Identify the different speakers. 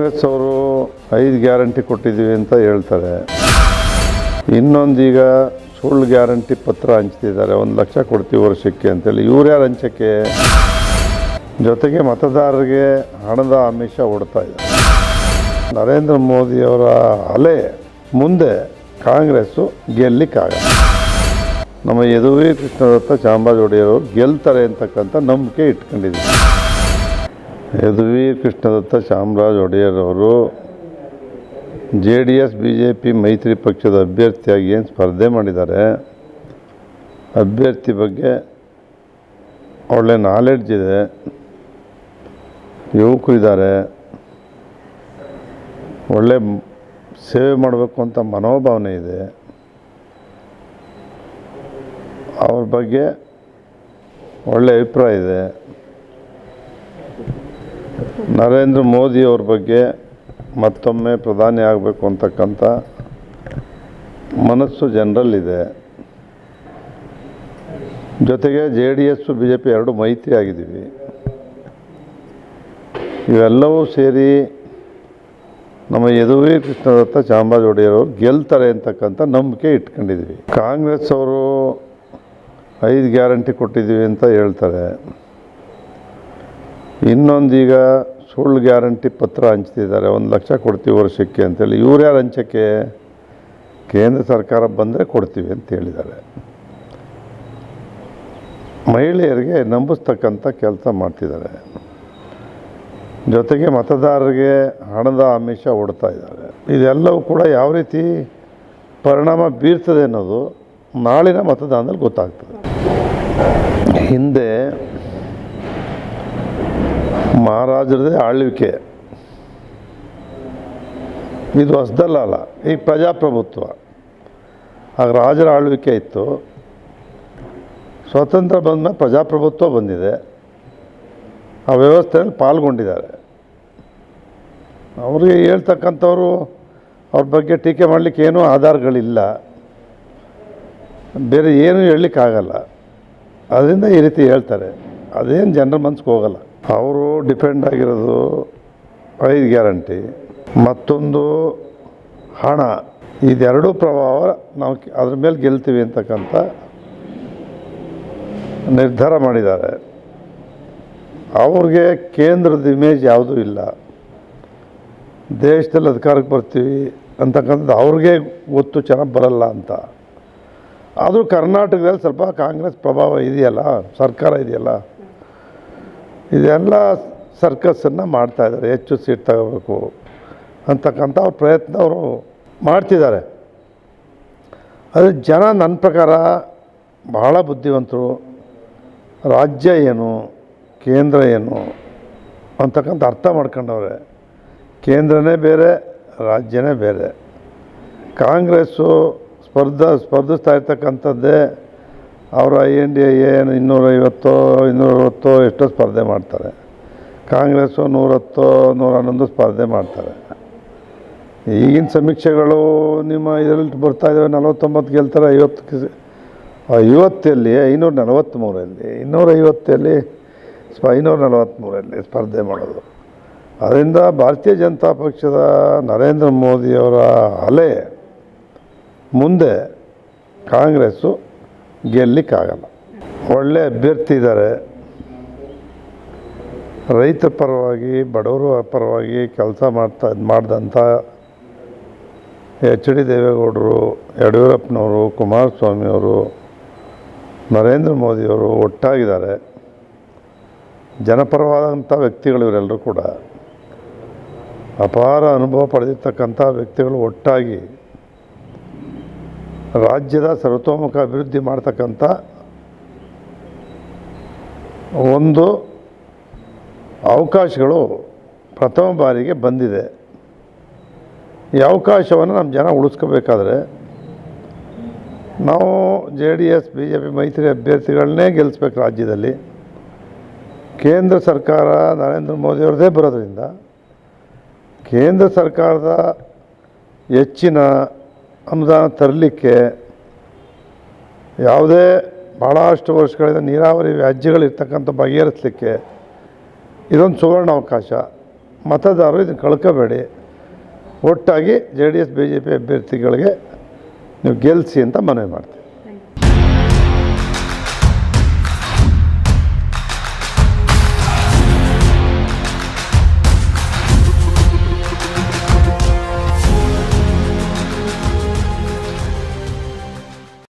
Speaker 1: ಕಾಂಗ್ರೆಸ್ ಅವರು ಐದು ಗ್ಯಾರಂಟಿ ಕೊಟ್ಟಿದ್ದೀವಿ ಅಂತ ಹೇಳ್ತಾರೆ. ಇನ್ನೊಂದೀಗ ಸುಳ್ಳು ಗ್ಯಾರಂಟಿ ಪತ್ರ ಹಂಚ್ತಿದ್ದಾರೆ. ಒಂದು ಲಕ್ಷ ಕೊಡ್ತೀವಿ ವರ್ಷಕ್ಕೆ ಅಂತೇಳಿ. ಇವ್ರು ಯಾರು ಹಂಚಕ್ಕೆ? ಜೊತೆಗೆ ಮತದಾರರಿಗೆ ಹಣದ ಆಮಿಷ ಹೊಡ್ತಾ ಇದೆ. ನರೇಂದ್ರ ಮೋದಿಯವರ ಅಲೆ ಮುಂದೆ ಕಾಂಗ್ರೆಸ್ಸು ಗೆಲ್ಲಿಕ್ಕಾಗಲ್ಲ. ನಮ್ಮ ಯದುವೀರ್ ಕೃಷ್ಣದತ್ತ ಚಾಮರಾಜ ಒಡೆಯರು ಗೆಲ್ತಾರೆ ಅಂತಕ್ಕಂಥ ನಂಬಿಕೆ ಇಟ್ಕೊಂಡಿದ್ದೀವಿ. ಯದುವೀರ್ ಕೃಷ್ಣದತ್ತ ಶಾಮರಾಜ್ ಒಡೆಯರ್ ಅವರು J D S B J P ಮೈತ್ರಿ ಪಕ್ಷದ ಅಭ್ಯರ್ಥಿಯಾಗಿ ಏನು ಸ್ಪರ್ಧೆ ಮಾಡಿದ್ದಾರೆ? ಅಭ್ಯರ್ಥಿ ಬಗ್ಗೆ ಒಳ್ಳೆ ನಾಲೆಡ್ಜ್ ಇದೆ. ಯುವಕರಿದ್ದಾರೆ ಒಳ್ಳೆ ಮ್- ಸೇವೆ ಮಾಡಬೇಕು ಅಂತ ಮನೋಭಾವನೆ ಇದೆ. ಅವ್ರ ಬಗ್ಗೆ ಒಳ್ಳೆ ಅಭಿಪ್ರಾಯ ಇದೆ. ನರೇಂದ್ರ ಮೋದಿ ಅವ್ರ ಬಗ್ಗೆ ಮತ್ತೊಮ್ಮೆ ಪ್ರಧಾನಿ ಆಗಬೇಕು ಅಂತಕ್ಕಂಥ ಮನಸ್ಸು ಜನರಲ್ಲಿದೆ. ಜೊತೆಗೆ J D S B J P ಎರಡು ಮೈತ್ರಿ ಆಗಿದ್ದೀವಿ. ಇವೆಲ್ಲವೂ ಸೇರಿ ನಮ್ಮ ಯದುವೀ ಕೃಷ್ಣದತ್ತ ಚಾಮರಾಜ ಒಡೆಯರು ಗೆಲ್ತಾರೆ ಅಂತಕ್ಕಂಥ ನಂಬಿಕೆ ಇಟ್ಕೊಂಡಿದ್ವಿ ಕಾಂಗ್ರೆಸ್ ಅವರು ಐದು ಗ್ಯಾರಂಟಿ ಕೊಟ್ಟಿದ್ದೀವಿ ಅಂತ ಹೇಳ್ತಾರೆ. ಇನ್ನೊಂದೀಗ ಸುಳ್ಳು ಗ್ಯಾರಂಟಿ ಪತ್ರ ಹಂಚ್ತಿದ್ದಾರೆ. ಒಂದು ಲಕ್ಷ ಕೊಡ್ತೀವಿ ವರ್ಷಕ್ಕೆ ಅಂತೇಳಿ. ಇವ್ರು ಯಾರು ಹಂಚಕ್ಕೆ? ಕೇಂದ್ರ ಸರ್ಕಾರ ಬಂದರೆ ಕೊಡ್ತೀವಿ ಅಂತ ಹೇಳಿದ್ದಾರೆ. ಮಹಿಳೆಯರಿಗೆ ನಂಬಿಸ್ತಕ್ಕಂಥ ಕೆಲಸ ಮಾಡ್ತಿದ್ದಾರೆ. ಜೊತೆಗೆ ಮತದಾರರಿಗೆ ಹಣದ ಆಮಿಷ ಹೊಡ್ತಾ ಇದ್ದಾರೆ. ಇದೆಲ್ಲವೂ ಕೂಡ ಯಾವ ರೀತಿ ಪರಿಣಾಮ ಬೀರ್ತದೆ ಅನ್ನೋದು ನಾಳಿನ ಮತದಾನದಲ್ಲಿ ಗೊತ್ತಾಗ್ತದೆ. ಹಿಂದೆ ಮಹಾರಾಜರದೇ ಆಳ್ವಿಕೆ. ಇದು ಹೊಸದಲ್ಲ ಈಗ ಪ್ರಜಾಪ್ರಭುತ್ವ. ಆಗ ರಾಜರ ಆಳ್ವಿಕೆ ಇತ್ತು. ಸ್ವತಂತ್ರ ಬಂದಮೇಲೆ ಪ್ರಜಾಪ್ರಭುತ್ವ ಬಂದಿದೆ. ಆ ವ್ಯವಸ್ಥೆಯಲ್ಲಿ ಪಾಲ್ಗೊಂಡಿದ್ದಾರೆ. ಅವರಿಗೆ ಹೇಳ್ತಕ್ಕಂಥವ್ರು ಅವ್ರ ಬಗ್ಗೆ ಟೀಕೆ ಮಾಡಲಿಕ್ಕೆ ಏನೂ ಆಧಾರಗಳಿಲ್ಲ. ಬೇರೆ ಏನೂ ಹೇಳಲಿಕ್ಕಾಗಲ್ಲ. ಅದರಿಂದ ಈ ರೀತಿ ಹೇಳ್ತಾರೆ. ಅದೇನು ಜನರ ಮನ್ಸಿಗೆ ಹೋಗಲ್ಲ. ಅವರು ಡಿಪೆಂಡ್ ಆಗಿರೋದು ಐದು ಗ್ಯಾರಂಟಿ, ಮತ್ತೊಂದು ಹಣ. ಇದೆರಡೂ ಪ್ರಭಾವ ನಾವು ಅದ್ರ ಮೇಲೆ ಗೆಲ್ತೀವಿ ಅಂತಕ್ಕಂಥ ನಿರ್ಧಾರ ಮಾಡಿದ್ದಾರೆ. ಅವ್ರಿಗೆ ಕೇಂದ್ರದ ಇಮೇಜ್ ಯಾವುದೂ ಇಲ್ಲ. ದೇಶದಲ್ಲಿ ಅಧಿಕಾರಕ್ಕೆ ಬರ್ತೀವಿ ಅಂತಕ್ಕಂಥದ್ದು ಅವ್ರಿಗೆ ಗೊತ್ತು, ಚೆನ್ನಾಗಿ ಬರಲ್ಲ ಅಂತ. ಆದರೂ ಕರ್ನಾಟಕದಲ್ಲಿ ಸ್ವಲ್ಪ ಕಾಂಗ್ರೆಸ್ ಪ್ರಭಾವ ಇದೆಯಲ್ಲ, ಸರ್ಕಾರ ಇದೆಯಲ್ಲ ಇದೆಲ್ಲ ಸರ್ಕಸ್ಸನ್ನು ಮಾಡ್ತಾಯಿದ್ದಾರೆ ಹೆಚ್ಚು ಸೀಟ್ ತಗೋಬೇಕು ಅಂತಕ್ಕಂಥ ಅವ್ರ ಪ್ರಯತ್ನ ಅವರು ಮಾಡ್ತಿದ್ದಾರೆ. ಅದು ಜನ ನನ್ನ ಪ್ರಕಾರ ಬಹಳ ಬುದ್ಧಿವಂತರು. ರಾಜ್ಯ ಏನು, ಕೇಂದ್ರ ಏನು ಅಂತಕ್ಕಂಥ ಅರ್ಥ ಮಾಡ್ಕೊಂಡವ್ರೆ. ಕೇಂದ್ರನೇ ಬೇರೆ, ರಾಜ್ಯನೇ ಬೇರೆ. ಕಾಂಗ್ರೆಸ್ಸು ಸ್ಪರ್ಧ, ಸ್ಪರ್ಧಿಸ್ತಾ ಇರ್ತಕ್ಕಂಥದ್ದೇ ಅವರ ಐ ಎನ್ ಡಿ ಏನು ಇನ್ನೂರೈವತ್ತೋ ಇನ್ನೂರೈವತ್ತೋ ಎಷ್ಟೋ ಸ್ಪರ್ಧೆ ಮಾಡ್ತಾರೆ. ಕಾಂಗ್ರೆಸ್ಸು ನೂರತ್ತೋ ನೂರ ಹನ್ನೊಂದು ಸ್ಪರ್ಧೆ ಮಾಡ್ತಾರೆ. ಈಗಿನ ಸಮೀಕ್ಷೆಗಳು ನಿಮ್ಮ ಇದರಲ್ಲಿ ಬರ್ತಾ ಇದ್ದಾವೆ ನಲವತ್ತೊಂಬತ್ತು ಗೆಲ್ತಾರೆ, ಐವತ್ತು ಐವತ್ತಲ್ಲಿ ಐನೂರ ನಲವತ್ತ್ಮೂರಲ್ಲಿ ಇನ್ನೂರೈವತ್ತಲ್ಲಿ, ಸ್ಪ ಐನೂರ ನಲವತ್ತ್ಮೂರಲ್ಲಿ ಸ್ಪರ್ಧೆ ಮಾಡೋದು. ಅದರಿಂದ ಭಾರತೀಯ ಜನತಾ ಪಕ್ಷದ ನರೇಂದ್ರ ಮೋದಿಯವರ ಅಲೆ ಮುಂದೆ ಕಾಂಗ್ರೆಸ್ಸು ಗೆಲ್ಲಿಕ್ಕಾಗಲ್ಲ. ಒಳ್ಳೆ ಅಭ್ಯರ್ಥಿ ಇದ್ದಾರೆ ರೈತ ಪರವಾಗಿ, ಬಡವರ ಪರವಾಗಿ ಕೆಲಸ ಮಾಡ್ತಾ ಮಾಡಿದಂಥ ಎಚ್ ಡಿ ದೇವೇಗೌಡರು, ಯಡಿಯೂರಪ್ಪನವರು, ಕುಮಾರಸ್ವಾಮಿಯವರು, ನರೇಂದ್ರ ಮೋದಿಯವರು ಒಟ್ಟಾಗಿದ್ದಾರೆ. ಜನಪರವಾದಂಥ ವ್ಯಕ್ತಿಗಳು ಇವರೆಲ್ಲರೂ ಕೂಡ. ಅಪಾರ ಅನುಭವ ಪಡೆದಿರ್ತಕ್ಕಂಥ ವ್ಯಕ್ತಿಗಳು ಒಟ್ಟಾಗಿ ರಾಜ್ಯದ ಸರ್ವತೋಮುಖ ಅಭಿವೃದ್ಧಿ ಮಾಡ್ತಕ್ಕಂಥ ಒಂದು ಅವಕಾಶಗಳು ಪ್ರಥಮ ಬಾರಿಗೆ ಬಂದಿದೆ. ಈ ಅವಕಾಶವನ್ನು ನಮ್ಮ ಜನ ಉಳಿಸ್ಕೋಬೇಕಾದ್ರೆ ನಾವು J D S, B J P ಮೈತ್ರಿ ಅಭ್ಯರ್ಥಿಗಳನ್ನೇ ಗೆಲ್ಲಿಸ್ಬೇಕು ರಾಜ್ಯದಲ್ಲಿ. ಕೇಂದ್ರ ಸರ್ಕಾರ ನರೇಂದ್ರ ಮೋದಿಯವ್ರದ್ದೇ ಬರೋದ್ರಿಂದ ಕೇಂದ್ರ ಸರ್ಕಾರದ ಹೆಚ್ಚಿನ ಅನುದಾನ ತರಲಿಕ್ಕೆ ಯಾವುದೇ ಭಾಳಷ್ಟು ವರ್ಷಗಳಿಂದ ನೀರಾವರಿ ವ್ಯಾಜ್ಯಗಳಿರ್ತಕ್ಕಂಥ ಬಗೆಹರಿಸಲಿಕ್ಕೆ ಇದೊಂದು ಸುವರ್ಣ ಅವಕಾಶ. ಮತದಾರರು ಇದನ್ನು ಕಳ್ಕೋಬೇಡಿ. ಒಟ್ಟಾಗಿ J D S, B J P ಅಭ್ಯರ್ಥಿಗಳಿಗೆ ನೀವು ಗೆಲ್ಲಿಸಿ ಅಂತ ಮನವಿ ಮಾಡ್ತೀವಿ.